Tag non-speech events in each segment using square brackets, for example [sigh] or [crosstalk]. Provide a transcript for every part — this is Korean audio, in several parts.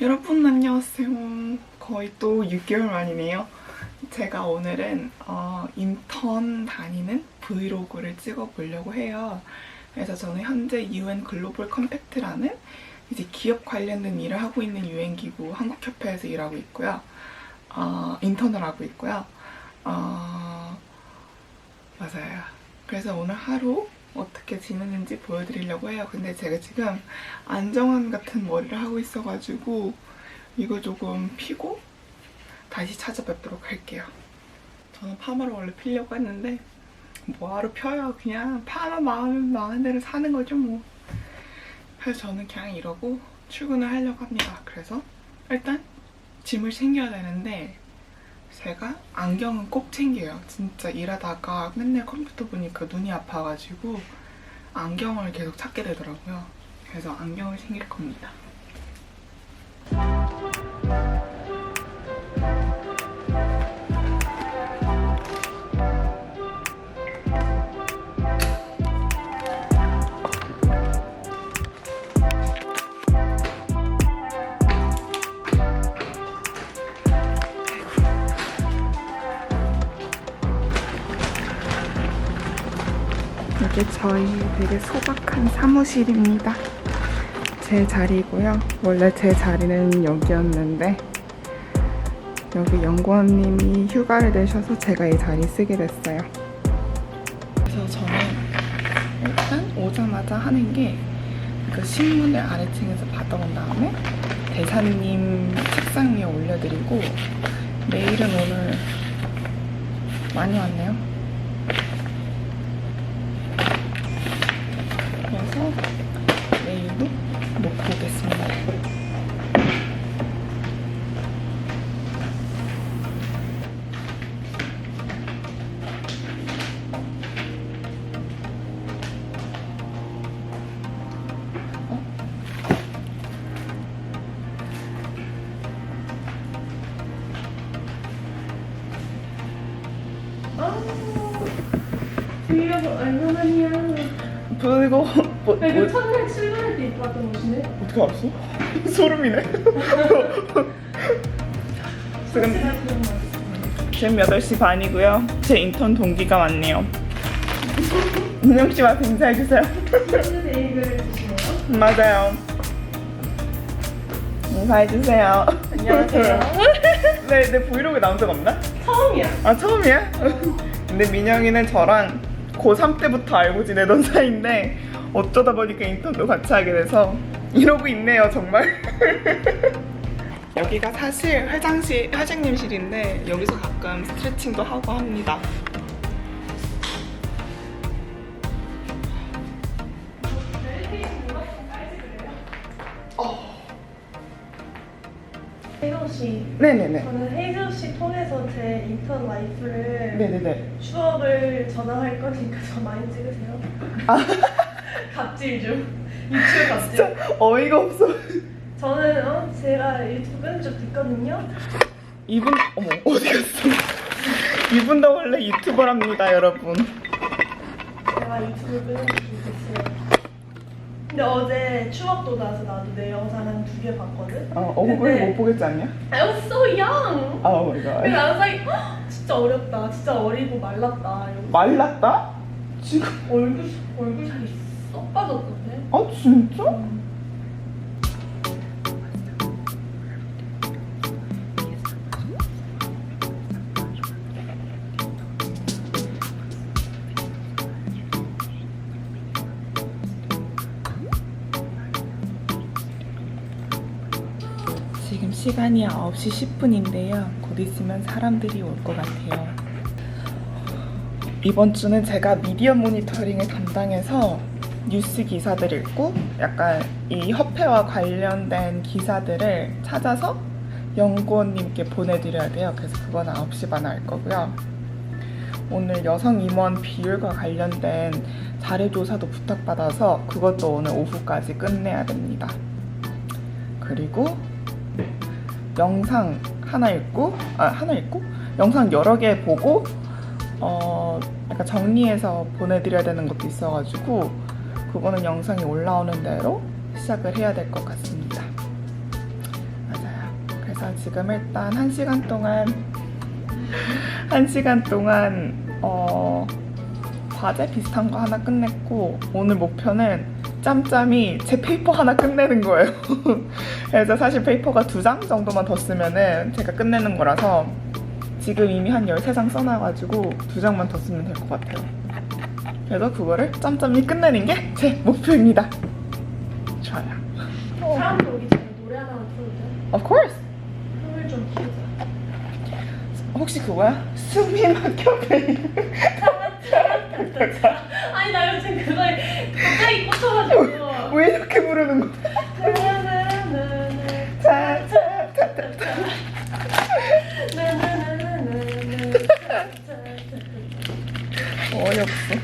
여러분 안녕하세요. 거의 또 6개월 만이네요. 제가 오늘은 어, 인턴 다니는 브이로그를 찍어보려고 해요. 그래서 저는 현재 UN 글로벌 컴팩트라는 이제 기업 관련된 일을 하고 있는 유엔기구 한국협회에서 일하고 있고요. 어, 인턴을 하고 있고요. 어, 맞아요. 그래서 오늘 하루 어떻게 지내는지 보여드리려고 해요. 근데 제가 지금 안정환 같은 머리를 하고 있어가지고 이거 조금 피고 다시 찾아뵙도록 할게요. 저는 파마를 원래 피려고 했는데 뭐하러 펴요. 그냥 파마 마음 마음 대로 사는 거죠 뭐. 그래서 저는 그냥 이러고 출근을 하려고 합니다. 그래서 일단 짐을 챙겨야 되는데 제가 안경은 꼭 챙겨요. 진짜 일하다가 맨날 컴퓨터 보니까 눈이 아파가지고 안경을 계속 찾게 되더라고요. 그래서 안경을 챙길 겁니다. 이게 저희 되게 소박한 사무실입니다. 제 자리고요. 원래 제 자리는 여기였는데 여기 연구원님이 휴가를 내셔서 제가 이 자리 쓰게 됐어요. 그래서 저는 일단 오자마자 하는 게 그 신문을 아래층에서 받아온 다음에 대사님 책상 위에 올려드리고 메일은 오늘 많이 왔네요. 그 뭐, 야, 이거 뭐, 첫날 출근할 때 입고 왔던 옷이네. 어떻게 알았어? [laughs] 소름이네. [laughs] 지금 지금 8시 반이고요. 제 인턴 동기가 왔네요. 은영 씨 와서 인사해주세요. 오늘. 맞아요. 인사해주세요. 안녕하세요. [laughs] 네, 내 브이로그 나온 적 없나? 처음이야. 아, 처음이야? 근데 민영이는 저랑 고3 때부터 알고 지내던 사이인데 어쩌다 보니까 인턴도 같이 하게 돼서 이러고 있네요, 정말. [laughs] 여기가 사실 회장실, 회장님실인데 여기서 가끔 스트레칭도 하고 합니다. 혜경 씨. 네네네. 저는 혜경 씨 통해서 제 인턴 라이프를 네네네. 추억을 전화할 거니까 저 많이 찍으세요. 아. [laughs] 갑질 좀. 유튜브 갑질. 어이가 없어. 저는 어, 제가 유튜브 끈적 됐거든요. 이분, 어머, 어디 갔어? 이분도 원래 유튜버랍니다, 여러분. 제가 유튜브 끈적 됐어요. 근데 어제 추억 돋아서 나도 내 영상 한 두 개 봤거든. 어, 얼굴 근데- 못 보겠지 않냐? I was so young. 아, 오 마이 갓. 근데 나는 사이 진짜 어렵다. 진짜 어리고 말랐다. 이러고. 말랐다? 지금 얼굴 얼굴 살이 쏙 빠졌던데. 아 진짜? 지금 시간이 9시 10분인데요. 곧 있으면 사람들이 올 것 같아요. 이번 주는 제가 미디어 모니터링을 담당해서 뉴스 기사들 읽고 약간 이 협회와 관련된 기사들을 찾아서 연구원님께 보내드려야 돼요. 그래서 그건 9시 반에 할 거고요. 오늘 여성 임원 비율과 관련된 자료조사도 부탁받아서 그것도 오늘 오후까지 끝내야 됩니다. 그리고 영상 하나 읽고, 아, 하나 읽고? 영상 여러 개 보고, 어, 약간 정리해서 보내드려야 되는 것도 있어가지고, 그거는 영상이 올라오는 대로 시작을 해야 될 것 같습니다. 맞아요. 그래서 지금 일단 한 시간 동안, [laughs] 한 시간 동안, 어, 과제 비슷한 거 하나 끝냈고, 오늘 목표는 짬짬이 제 페이퍼 하나 끝내는 거예요. [laughs] 그래서 사실 페이퍼가 두 장 정도만 더 쓰면은 제가 끝내는 거라서 지금 이미 한 13장 써놔가지고 두 장만 더 쓰면 될 것 같아요. 그래서 그거를 짬짬이 끝내는 게 제 목표입니다. 좋아요. 사람들 오기 전에 노래 하나만 틀어도 돼? Of course. 흥을 좀 키우자. 혹시 그거야? 숨이 막혀 베이비. 아니 나 요즘 그거에 갑자기 꽂혀가지고. [laughs] 왜 이렇게 부르는 거야? 어이없어.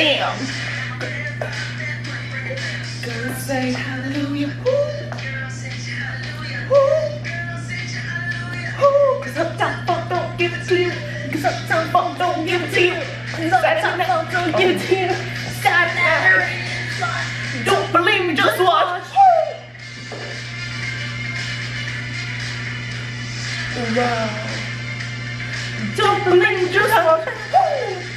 Damn. Girls say hallelujah. Woo. Woo. Woo. Cause uptown funk don't give it to you. Cause uptown funk don't give it to you. Cause uptown funk don't give it to you. Saturday. Don't believe me, just watch. Wow. Don't believe me, just watch.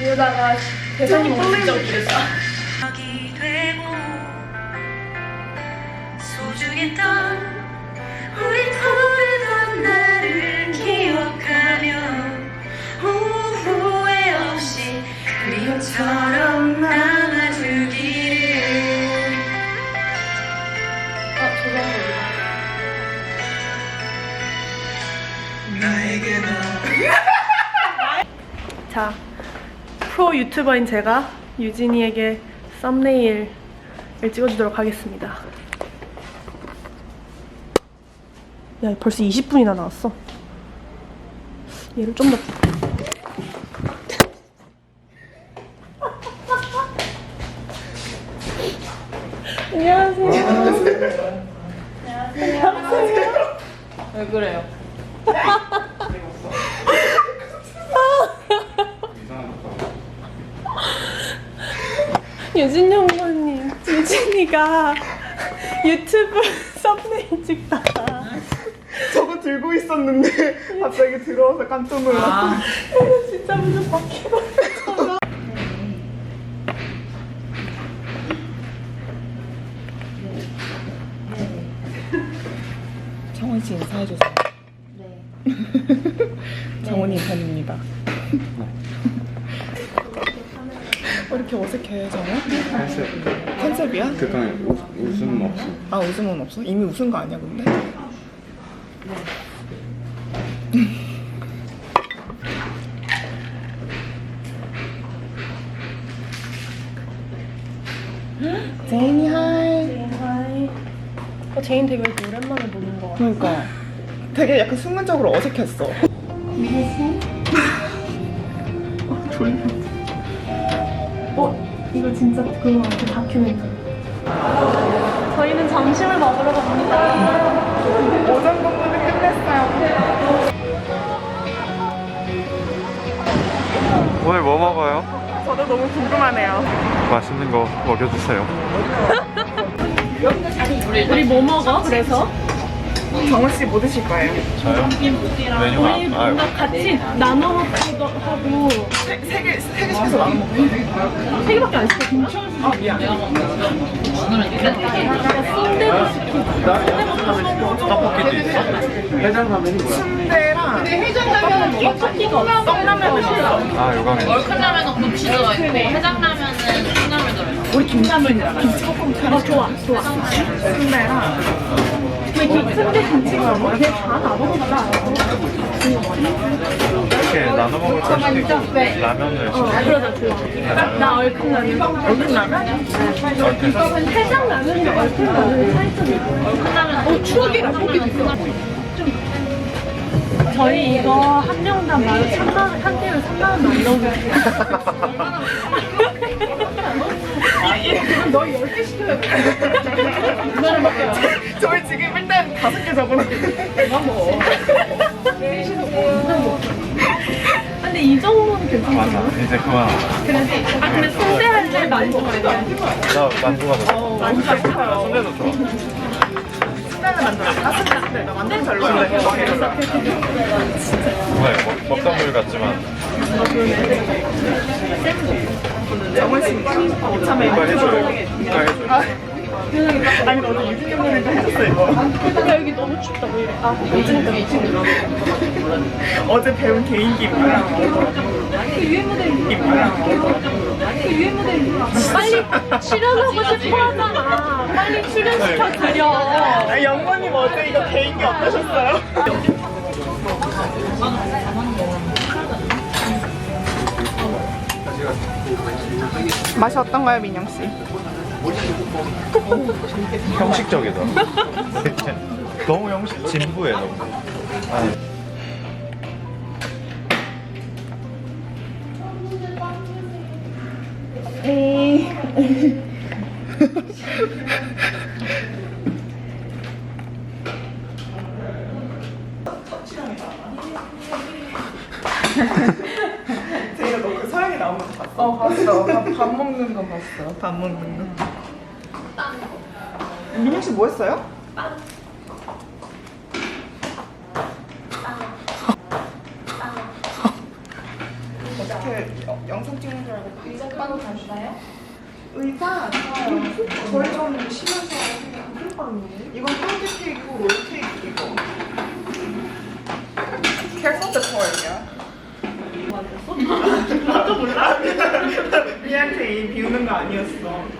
이러다가 대사님 오늘 진짜 웃기겠다. 이 되고 소중했던 우리 보내던 날을 기억하며 후회 없이 그림처럼 남아주기를 아, 저장소리다. 자, 프로 유튜버인 제가 유진이에게 썸네일을 찍어주도록 하겠습니다. 야, 벌써 20분이나 나왔어. 얘를 좀 더. [laughs] 안녕하세요. 왜 그래요? [laughs] 유진 형님, 유진이가 [laughs] 유튜브 [laughs] 썸네일 찍다가 저거 들고 있었는데 갑자기 들어와서 깜짝 놀랐어. 아, 진짜 무슨 바퀴벌레 정원 씨 인사해주세요. 네. [laughs] 정원이 인사입니다. 왜 이렇게 어색해, 정원? 컨셉 컨셉이야? 웃- 웃음 없어 아, 웃음은 없어? 이미 웃은 거 아니야, 근데? 제인이 하이. 제인 하이 어, 제인 되게 이렇게 오랜만에 보는 거 같아 그러니까 되게 약간 순간적으로 어색했어. 어? [laughs] 이거 진짜 그거 같아 다큐멘터리 저희는 점심을 먹으러 갑니다 오전 공부는 끝냈어요. 오늘 뭐 먹어요? 저도 너무 궁금하네요. 맛있는 거 먹여주세요 [laughs] 우리 뭐 먹어 그래서? 정원 씨 뭐 드실 거예요? 저요? 메뉴가? 우리 아, 뭔가 같이 나눠 먹기도 하고. 세 개, 세개 시켜서 나눠 먹어요. 세 개밖에 안 시켰구나? 아, 미안. 순대도 시키고 떡볶이도 있어? 순대랑 떡볶이가 없어. 떡라면도 시켜 아 요강에 얼큰라면은 고치 들어있고 해장라면은 콩나물 들어있고 우리 김치볶음 김치볶음 어 좋아 좋아. 순대랑 이렇게 나눠 먹을 거 시키고 라면을 시키고. 그러자 그러자 나 얼큰 라면. 얼큰 라면? 얼큰 해장 라면인데 얼큰 라면은 차이점이 어, 추억이랑 고기도 있어. 저희 이거 한 명당 만 3만 원, 한 개를 3만 원 넘는 너 10개 시켜야 돼. 저희 지금 일단 다섯 개 적어놨는데. 내가 뭐. 근데 이 정도는 괜찮아. 맞아 이제 그만 아 근데 순대 할 때 많이 먹어야 돼. 나 만두가 좋아 만두가 싶어요. 순대도 좋아 만두. 아. 나. 네, 먹, 먹던 물 같지만 정원 씨, 참에 이거 해줘요 이거 해줘요 아니, 어제 해줬어, 이거. 야 여기 너무 춥다 왜 이래? 아 괜찮다. 어제 배운 개인기 뭐야? 그 유해 모델 그 유해 모델 빨리 출연하고 싶어 하잖아. 빨리 출연시켜 드려. 아, 영건님 어제 이거 개인기 어떠셨어요? 맛이 어떤가요, 민영 씨? 형식적이다 [laughs] 너무 형식 진부해 너무 아, 제가 너그 서양이 나온 거 봤어? 어 봤어. 밥, 밥 먹는 거 봤어. 밥 먹는 거. 민영 씨뭐 했어요? 어떻게 여- 영상 찍는 줄 알고 의자 빵 가시나요? 의자. 저희 좀 쉬면서? 이건 편지 케이크고 롤 케이크고. 캐서 더 토이야. 나도 몰라. [laughs] 미한테 이 비우는 거 아니었어.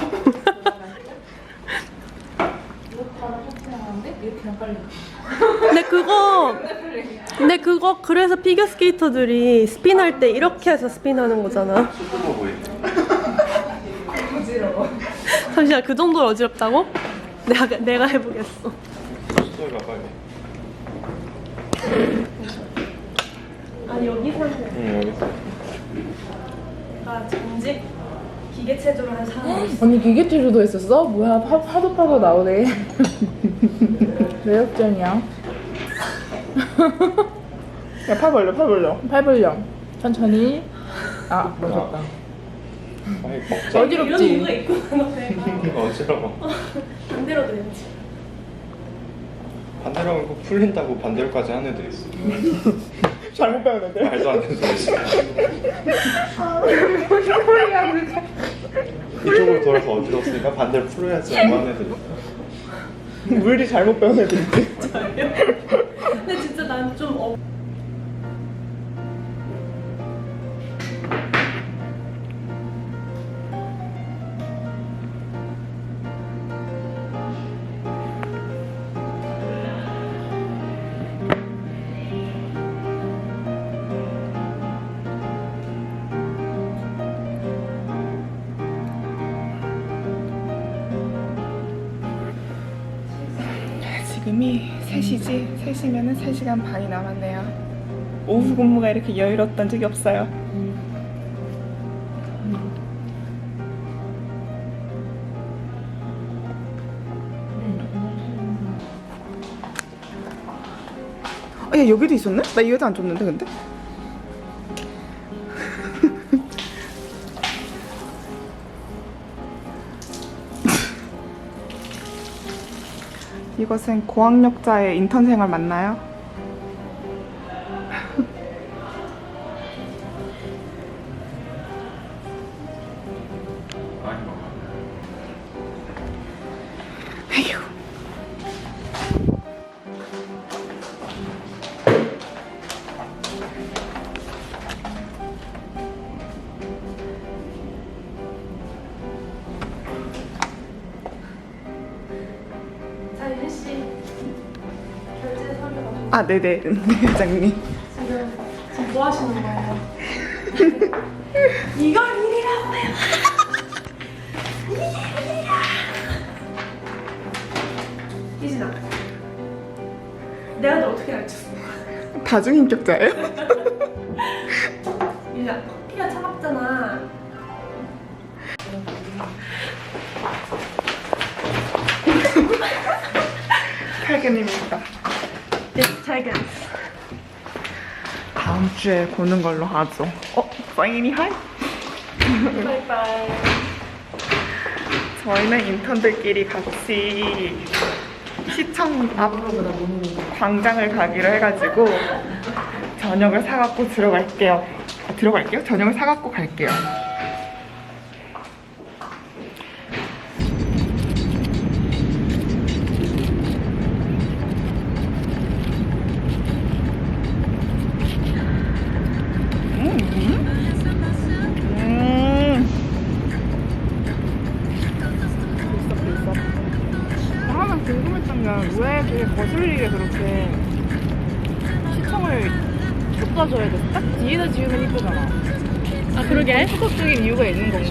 지러워 근데 그거 근데 그거 그래서 피겨 스케이터들이 스핀할 때 이렇게 해서 스핀하는 거잖아. 보이네 잠시만 그 정도로 어지럽다고? 내가 내가 해보겠어. 수도가 빨리 아니 여기. 응나 전직 기계 체조를 한 있어. 언니 기계 체조도 했었어? 뭐야 파, 파도 파도 나오네. [laughs] 매력적이야? [laughs] 야팔 벌려 팔 벌려. 팔벌령 천천히. 아 멋졌다. 아이 먹자 이런 이유가 어지럽지? 있고 그런데. [laughs] 어지러워. 반대로 되는지. 반대로 하면 꼭 풀린다고 반대로까지 하는 애들 있어 잘못 배웠는데 말도 안 되는 소리지 이쪽으로 돌아서 어지럽으니까 반대로 풀어야지. 뭐 하는 애들 물리 잘못 배운 애들 있지 근데 진짜 난좀 어. 지금이 3시지? 3시면은 3시간 반이 남았네요 오후 근무가 이렇게 여유롭던 적이 없어요 아, 야 여기도 있었네? 나 이거도 안 줬는데 근데? 이것은 고학력자의 인턴 생활 맞나요? 아, 네네, 네, 회장님. 지금 지금 뭐 하시는 거예요? [laughs] 이걸 일이라고 해요. 이게 일이야. 이진아. 내가 너 어떻게 알았어? 다중인격자예요? [laughs] 유진아, 커피가 차갑잖아. [laughs] 탈근입니다. 가. 다음 주에 보는 걸로 하죠. 어, 사인이 하이? 바이바이. 저희는 인턴들끼리 같이 시청 앞 광장을 가기로 해가지고 저녁을 사갖고 들어갈게요. 아, 들어갈게요? 저녁을 사갖고 갈게요.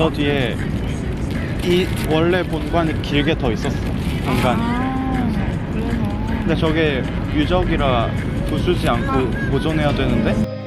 저 뒤에 이 원래 본관이 길게 더 있었어 공간이 아, 그래서. 근데 저게 유적이라 부수지 않고 보존해야 되는데